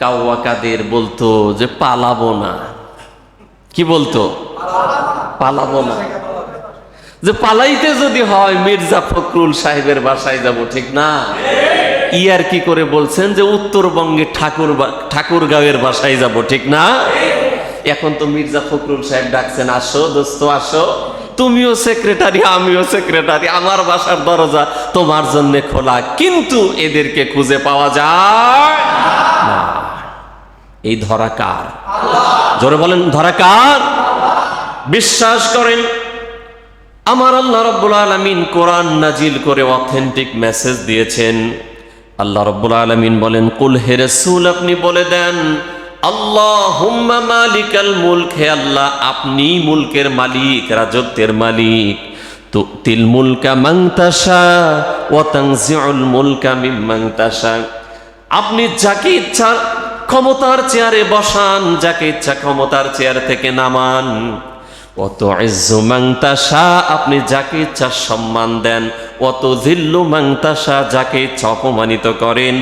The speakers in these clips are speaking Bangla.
কাউয়া কাদের বলতো যে পালাবো না। কি বলতো? পালাবো না। যে পালাইতে যদি হয়, মির্জা ফখরুল সাহেবের বাসায় যাব, ঠিক না? ইয়ার কি করে বলছেন যে উত্তরবঙ্গে ঠাকুর ঠাকুরগাঁওয়ের বাসায় যাব, ঠিক না? এখন তো মির্জা ফখরুল সাহেব ডাকছেন, আসো দোস্ত, আসো। তুমিও সেক্রেটারি আমিও সেক্রেটারি আমার বাসার দরজা তোমার জন্য খোলা, কিন্তু এদেরকে খুঁজে পাওয়া যায় না। এই ধরা কার জোরে বলেন ধরা কার বিশ্বাস করেন, আমার আল্লাহ রব্বুল আলমিন কোরআন নাজিল করে অথেন্টিক মেসেজ দিয়েছেন। আল্লাহ রব্বুল আলমিন বলেন, কুল হে রসুল, আপনি বলে দেন আল্লাহ মালিকাল মুলক আল্লাহ, আপনি মুলকের মালিক, রাজত্বের মালিক। তো তিল মুলকা মাংতাসা ও তাংজিউল মুলকা মিম্মাংতাসা আপনি যাকে ইচ্ছা ক্ষমতার চেয়ারে বসান, যাকে ইচ্ছা ক্ষমতার চেয়ার থেকে নামান। অত ইজ্জু মাংতাসা আপনি যাকে ইচ্ছা সম্মান দেন। অত জিল্লু মাংতাসা যাকে ইচ্ছা অপমানিত করেন।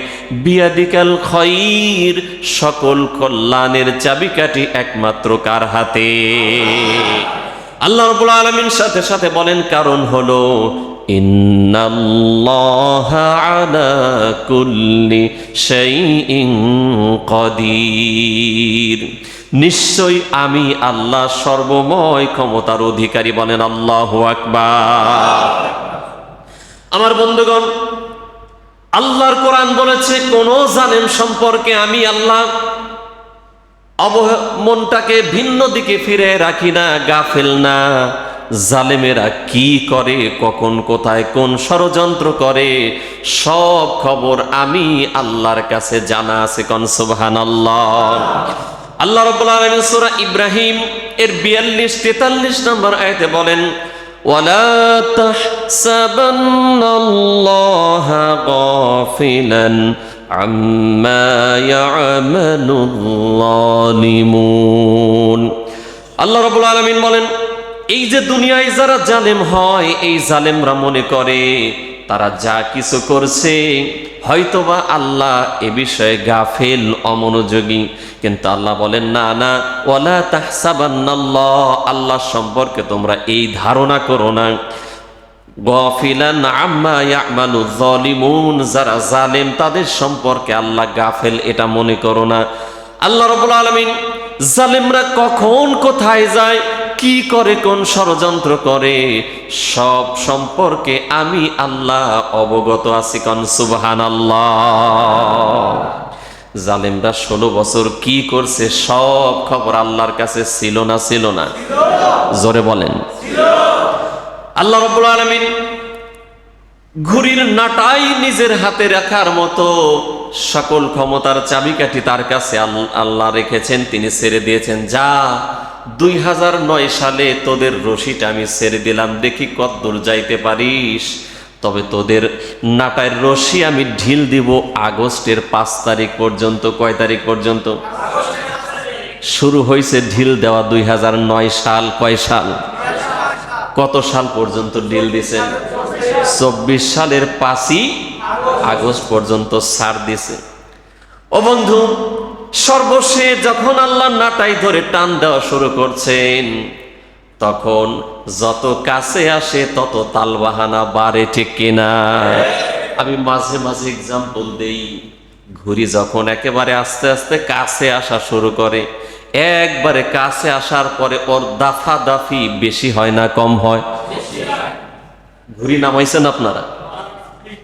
বিয়াদিকাল খৈর, সকল কল্যাণের চাবিকাঠি একমাত্র কার হাতে? আল্লাহ রবুল আলমিন সাথে সাথে বলেন, কারণ হলো আলা কুল্লি শাইইন কদির। নিশ্চয় আমি আল্লাহ সর্বময় ক্ষমতার অধিকারী বলেন আল্লাহ আকবার। আমার বন্ধুগণ, আল্লাহর কোরআন বলেছে, কোন জালেম সম্পর্কে আমি আল্লাহ মনটাকে ভিন্ন দিকে ফিরে রাখি না, গাফেল না। জালেমেরা কি করে, কখন কোথায়, কোন ষড়যন্ত্র করে, সব খবর আমি আল্লাহর কাছে জানা আছে, কন সুবহান আল্লাহ রব্বুল আলামিন সূরা ইব্রাহিম এর 42 43 নম্বর আয়াতে বলেন আল্লাহ রাব্বুল আলামিন বলেন এই যে দুনিয়ায় যারা জালেম হয়, এই জালেমরা মনে করে, তারা যা কিছু করছে, হয়তোবা আল্লাহ এ বিষয়ে গাফেল, অমনোযোগী। কিন্তু আল্লাহ বলেন, না না, ওয়ালা তাহসাবান্নাল্লাহ, আল্লাহ সম্পর্কে তোমরা এই ধারণা করো না। গফিলান আম্মা ইয়ামালু যালিমুন, যারা জালেম, তাদের সম্পর্কে আল্লাহ গাফেল, এটা মনে করো না। আল্লাহ রাব্বুল আলামিন, জালেমরা কখন কোথায় যায়? কি করে, কোন ষড়যন্ত্র করে? সব সম্পর্কে আমি আল্লাহ অবগত আছি কন সুবহান জালেমরা ষোলো বছর কি করছে, সব খবর আল্লাহর কাছে ছিল না ছিল না? জোরে বলেন। আল্লাহ রব্বুল আলমিন ঘুড়ির নাটাই নিজের হাতে রাখার মতো সকল ক্ষমতার চাবিকাঠি তার কাছে আল- আল্লাহ রেখেছেন, তিনি ছেড়ে দিয়েছেন। যা দুই নয় সালে তোদের রশিটা আমি ছেড়ে দিলাম, দেখি কত দূর যাইতে পারিস। তবে তোদের নাটার রশি আমি ঢিল দিব আগস্টের পাঁচ তারিখ পর্যন্ত, কয় তারিখ পর্যন্ত? শুরু হয়েছে ঢিল দেওয়া দুই নয় সাল, কয় সাল? কত সাল পর্যন্ত ঢিল দিছেন চব্বিশ সালের পাঁচই আগস্ট পর্যন্ত ছাড় দিছে। ও বন্ধু সর্বশেষ যখন আল্লাহ নাটাই ধরে টান দেওয়া শুরু করছেন, তখন যত কাছে আসে তত তালবাহানা বাড়ে, ঠিক কিনা? আমি মাঝে মাঝে এক্সাম্পল দেই, ঘুড়ি যখন একেবারে আস্তে আস্তে কাছে আসা শুরু করে, একবারে কাছে আসার পরে ওর দাফা দাফি বেশি হয় না, কম হয়? ঘুরি নামাইছেন আপনারা?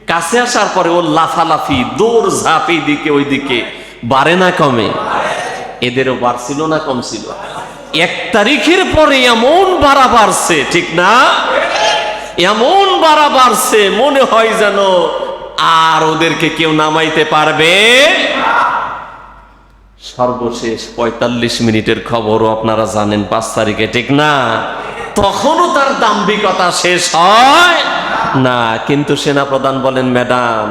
কাছে আসার পরে ওর লাফালাফি, দৌড় ঝাঁপ দিকে ওই দিকে বাড়ে না কমে? এদেরও বাড়ছিল না, কম ছিল। এক তারিখের পরে এমন বাড়া বাড়ছে, ঠিক না? এমন বাড়া বাড়ছে, মনে হয় যেন আর ওদেরকে কেউ নামাইতে পারবে? সর্বশেষ পঁয়তাল্লিশ মিনিটের খবরও আপনারা জানেন পাঁচ তারিখে, ঠিক না? তখনও তার দাম্ভিকতা শেষ হয়। না, কিন্তু সেনাপ্রধান বলেন, ম্যাডাম,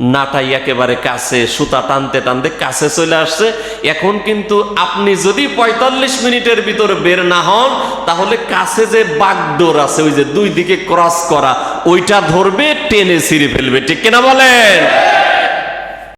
নাটাই একেবারে কাছে, সুতা টানতে টানতে কাছে চলে আসছে। এখন কিন্তু আপনি যদি পঁয়তাল্লিশ মিনিটের ভিতরে বের না হন, তাহলে কাছে যে বাগডোর আছে, ওই যে দুই দিকে ক্রস করা, ওইটা ধরবে, টেনে ছিঁড়ে ফেলবে। ঠিক কিনা বলেন?